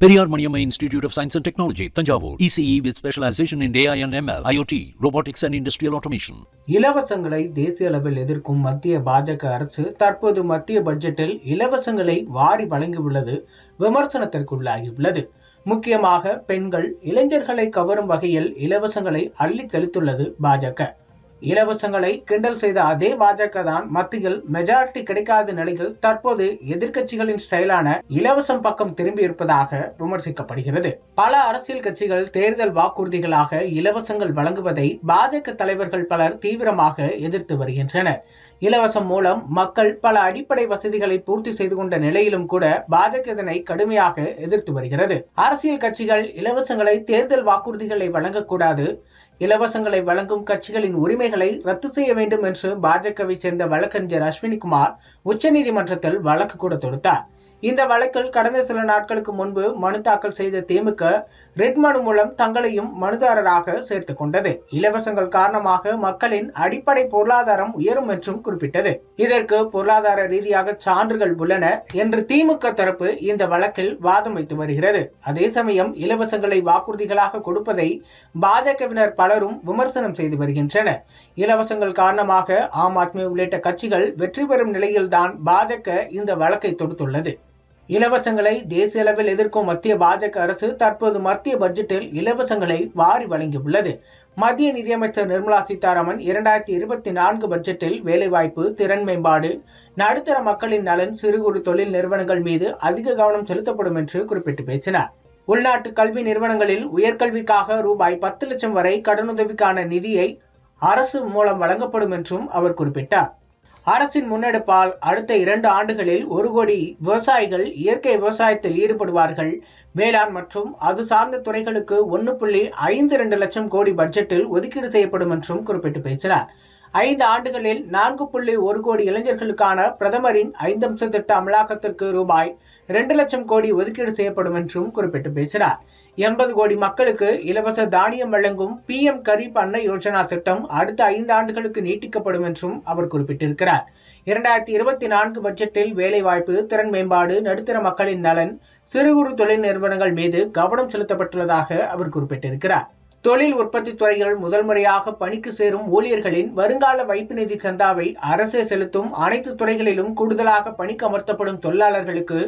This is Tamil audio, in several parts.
Periyar Maniam institute of science and technology Thanjavur ECE with specialisation in AI and ML IOT robotics and industrial automation இலவசங்களை தேசிய அளவில் எதிர்க்கும் மத்திய பாஜக அரசு தற்போது மத்திய பட்ஜெட்டில் இலவசங்களை வாரி வழங்கியுள்ளது விமர்சனத்திற்குள்ளாகியுள்ளது. முக்கியமாக பெண்கள் இளைஞர்களை கவரும் வகையில் இலவசங்களை அள்ளி தெளித்துள்ளது பாஜக. இலவசங்களை கிண்டல் செய்த அதே பாஜக தான் மத்தியில் மெஜாரிட்டி கிடைக்காத நிலையில் தற்போது எதிர்க்கட்சிகளின் ஸ்டைலான இலவசம் பக்கம் திரும்பி இருப்பதாக விமர்சிக்கப்படுகிறது. பல அரசியல் கட்சிகள் தேர்தல் வாக்குறுதிகளாக இலவசங்கள் வழங்குவதை பாஜக தலைவர்கள் பலர் தீவிரமாக எதிர்த்து வருகின்றனர். இலவசம் மூலம் மக்கள் பல அடிப்படை வசதிகளை பூர்த்தி செய்து கொண்ட நிலையிலும் கூட பாஜக இதனை கடுமையாக எதிர்த்து வருகிறது. அரசியல் கட்சிகள் இலவசங்களை தேர்தல் வாக்குறுதிகளை வழங்கக்கூடாது இலவசங்களை வழங்கும் கட்சிகளின் உரிமைகளை ரத்து செய்ய வேண்டும் என்று பாஜகவை சேர்ந்த வழக்கறிஞர் அஸ்வினிகுமார் உச்சநீதிமன்றத்தில் வழக்கு கூட தொடுத்தார். இந்த வழக்கில் கடந்த சில நாட்களுக்கு முன்பு மனு தாக்கல் செய்த திமுக ரெட் மனு மூலம் தங்களையும் மனுதாரராக சேர்த்துக் கொண்டது. இலவசங்கள் காரணமாக மக்களின் அடிப்படை பொருளாதாரம் உயரும் என்றும் குறிப்பிட்டது. இதற்கு பொருளாதார ரீதியாக சான்றுகள் உள்ளன என்று திமுக தரப்பு இந்த வழக்கில் வாதம் வைத்து வருகிறது. அதே சமயம் இலவசங்களை வாக்குறுதிகளாக கொடுப்பதை பாஜகவினர் பலரும் விமர்சனம் செய்து வருகின்றனர். இலவசங்கள் காரணமாக ஆம் ஆத்மி உள்ளிட்ட கட்சிகள் வெற்றி பெறும் நிலையில்தான் பாஜக இந்த வழக்கை தொடுத்துள்ளது. இலவசங்களை தேசிய அளவில் எதிர்க்கும் மத்திய பாஜக அரசு தற்போது மத்திய பட்ஜெட்டில் இலவசங்களை வாரி வழங்கியுள்ளது. மத்திய நிதியமைச்சர் நிர்மலா சீதாராமன் இரண்டாயிரத்தி இருபத்தி நான்கு பட்ஜெட்டில் வேலைவாய்ப்பு திறன் மேம்பாடு நடுத்தர மக்களின் நலன் சிறு குறு தொழில் நிறுவனங்கள் மீது அதிக கவனம் செலுத்தப்படும் என்று குறிப்பிட்டு பேசினார். உள்நாட்டு கல்வி நிறுவனங்களில் உயர்கல்விக்காக ரூபாய் பத்து லட்சம் வரை கடனுதவிக்கான நிதியை அரசு மூலம் வழங்கப்படும் என்றும் அவர் குறிப்பிட்டார். அரசின் முன்னெடுப்பால் அடுத்த இரண்டு ஆண்டுகளில் ஒரு கோடி விவசாயிகள் இயற்கை விவசாயத்தில் ஈடுபடுவார்கள். வேளாண் மற்றும் அது சார்ந்த துறைகளுக்கு ஒன்று புள்ளி ஐந்து ரெண்டு லட்சம் கோடி பட்ஜெட்டில் ஒதுக்கீடு செய்யப்படும் என்றும் குறிப்பிட்டு பேசினார். ஐந்து ஆண்டுகளில் நான்கு புள்ளி ஒரு கோடி இளைஞர்களுக்கான பிரதமரின் ஐந்தம்ச திட்ட அமலாக்கத்திற்கு ரூபாய் இரண்டு லட்சம் கோடி ஒதுக்கீடு செய்யப்படும் என்றும் குறிப்பிட்டு பேசினார். எண்பது கோடி மக்களுக்கு இலவச தானியம் வழங்கும் பி எம் கரீப் அன்ன யோஜனா திட்டம் அடுத்த ஐந்து ஆண்டுகளுக்கு நீட்டிக்கப்படும் என்றும் அவர் குறிப்பிட்டிருக்கிறார். இரண்டாயிரத்தி இருபத்தி நான்கு பட்ஜெட்டில் வேலைவாய்ப்பு திறன் மேம்பாடு நடுத்தர மக்களின் நலன் சிறு குறு தொழில் நிறுவனங்கள் மீது கவனம் செலுத்தப்பட்டுள்ளதாக அவர் குறிப்பிட்டிருக்கிறார். தொழில் உற்பத்தி துறையில் முதல் முறையாக பணிக்கு சேரும் ஊழியர்களின் வருங்கால வைப்பு நிதி சந்தாவை அரசே செலுத்தும் அனைத்து துறைகளிலும் கூடுதலாக பணிக்கு அமர்த்தப்படும் தொழிலாளர்களுக்கு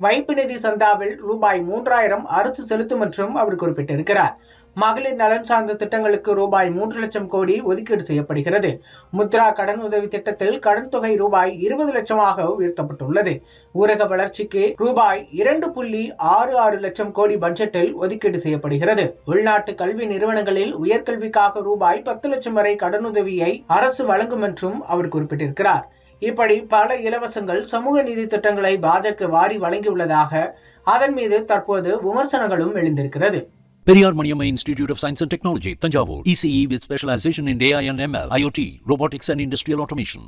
வைப்பு நிதி சந்தாவில் ரூபாய் மூன்றாயிரம் அரசு செலுத்தும் என்றும் அவர் குறிப்பிட்டிருக்கிறார். மகளிர் நலன் சார்ந்த திட்டங்களுக்கு ரூபாய் மூன்று லட்சம் கோடி ஒதுக்கீடு செய்யப்படுகிறது. முத்ரா கடன் உதவி திட்டத்தில் கடன் தொகை ரூபாய் இருபது லட்சமாக உயர்த்தப்பட்டுள்ளது. ஊரக வளர்ச்சிக்கு ரூபாய் இரண்டு புள்ளி ஆறு ஆறு லட்சம் கோடி பட்ஜெட்டில் ஒதுக்கீடு செய்யப்படுகிறது. உள்நாட்டு கல்வி நிறுவனங்களில் உயர்கல்விக்காக ரூபாய் பத்து லட்சம் வரை கடனுதவியை அரசு வழங்கும் என்றும் அவர் குறிப்பிட்டிருக்கிறார். இப்படி பல இலவசங்கள் சமூக நீதி திட்டங்களை பாஜக வாரி வழங்கியுள்ளதாக அதன் மீது தற்போது விமர்சனங்களும் எழுந்திருக்கிறது. Periyar Maniam institute of science and technology Thanjavur ECE with specialisation in AI and ML IOT robotics and industrial automation